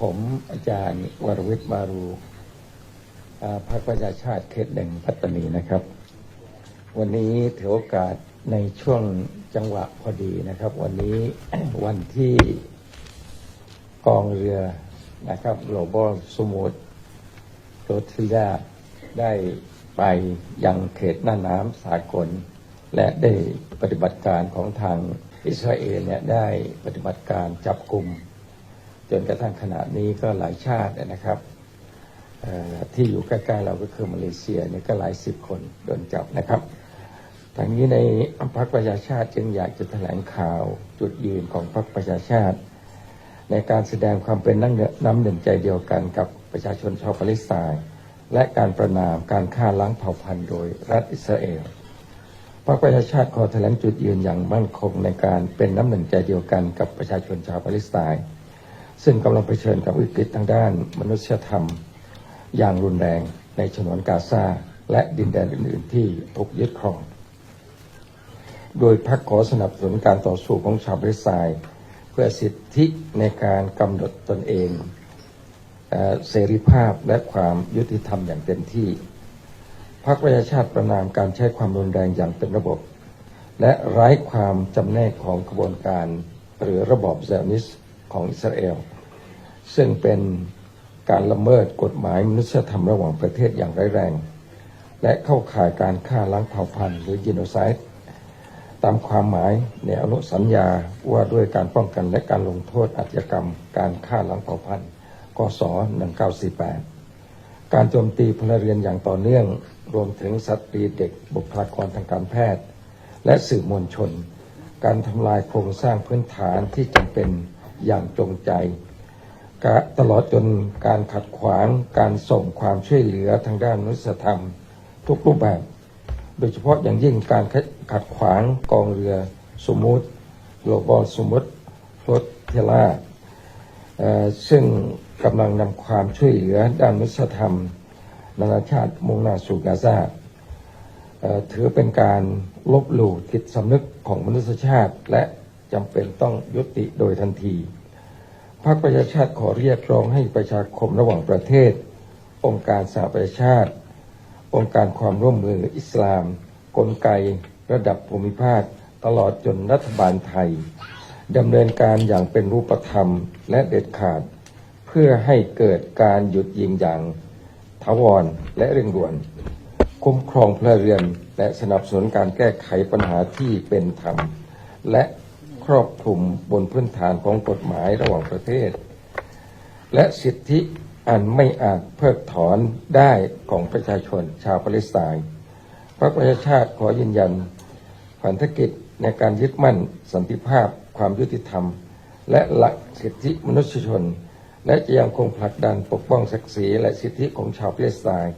ผมอาจารย์วรวิทย์มารูพรรคประชาชาติเขตหนึ่งปัตนีนะครับ วันนี้ถือโอกาสในช่วงจังหวะพอดีนะครับ วันนี้วันที่กองเรือนะครับ Global Smooth โรทิลาได้ไปยังเขตหน้าน้ำสากล และได้ปฏิบัติการของทางอิสราเอลเนี่ยได้ปฏิบัติการจับกลุ่ม จนกระทั่งขณะนี้ก็หลายชาตินะครับที่อยู่ใกล้ๆเราก็คือมาเลเซียเนี่ยก็หลายสิบคนโดนจับนะครับทางนี้ในพรรคประชาชาติจึงอยากจะแถลงข่าวจุดยืนของพรรคประชาชาติ ในการแสดงความเป็นนั่งน้ำหนึ่งใจเดียวกันกับประชาชนชาวปาเลสไตน์และการประนามการฆ่าล้างเผ่าพันธุ์โดยรัฐอิสราเอลพรรคประชาชาติขอแถลงจุดยืนอย่างมั่นคงในการเป็นน้ำหนึ่งใจเดียวกันกับประชาชนชาวปาเลสไตน์ ซึ่งกำลังเผชิญกับวิกฤตทางด้านมนุษยธรรม อย่างรุนแรงในฉนวนกาซาและดินแดนอื่น ๆ ที่ถูกยึดครอง โดยพรรคขอสนับสนุนการต่อสู้ของชาวปาเลสไตน์เพื่อสิทธิในการกำหนดตนเองเอเสรีภาพและความยุติธรรมอย่างเต็มที่พรรคประชาชาติประนามการใช้ความรุนแรงอย่างเป็นระบบ และไร้ความจำแนกของกระบวนการหรือระบอบไซอนิส ของอิสราเอล ซึ่งเป็นการละเมิดกฎหมายมนุษยธรรมระหว่างประเทศอย่างร้ายแรง และเข้าข่ายการฆ่าล้างเผ่าพันธุ์หรือจิโนไซด์ตามความหมายในอนุสัญญาว่าด้วยการป้องกันและการลงโทษอาชญากรรม การฆ่าล้างเผ่าพันธุ์กศ1948 การโจมตีพลเรือนอย่างต่อเนื่อง รวมถึงสตรีเด็กบุคลากรทางการแพทย์ และสื่อมวลชน การทำลายโครงสร้างพื้นฐานที่จำเป็น อย่างจงใจตลอดจนการขัดขวางการส่งความช่วยเหลือทางด้านมนุษยธรรม ทุกรูปแบบ โดยเฉพาะอย่างยิ่งการขัดขวางกองเรือสมุติโลบอลสมุติฟลอตเทล่าซึ่งกำลังนำความช่วยเหลือด้านมนุษยธรรม นานาชาติมุ่งหน้าสู่กาซาถือเป็นการลบหลู่จิตสำนึกของมนุษยชาติและ จำเป็นต้องยุติโดยทันทีพรรคประชาชาติขอเรียกร้องให้ประชาคมระหว่างประเทศ องค์การสหประชาชาติ องค์การความร่วมมืออิสลาม กลไก ระดับภูมิภาค ตลอดจนรัฐบาลไทยดำเนินการอย่างเป็นรูปธรรมและเด็ดขาด เพื่อให้เกิดการหยุดยิงอย่างถาวรและเร่งด่วน คุ้มครองพลเรือนและสนับสนุนการแก้ไขปัญหาที่เป็นธรรม และ ครอบคลุมบนพื้นฐานของกฎหมายระหว่างประเทศ และสิทธิอันไม่อาจเพิกถอนได้ของประชาชนชาวปาเลสไตน์พรรคประชาชาติขอยืนยันพันธกิจในการยึดมั่นสันติภาพความยุติธรรม และหลักสิทธิมนุษยชน และจะยังคงผลักดันปกป้องศักดิ์ศรีและสิทธิของชาวปาเลสไตน์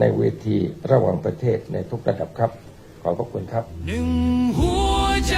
ในเวทีระหว่างประเทศในทุกระดับครับ ขอบพระคุณครับหนึ่งหัวใจ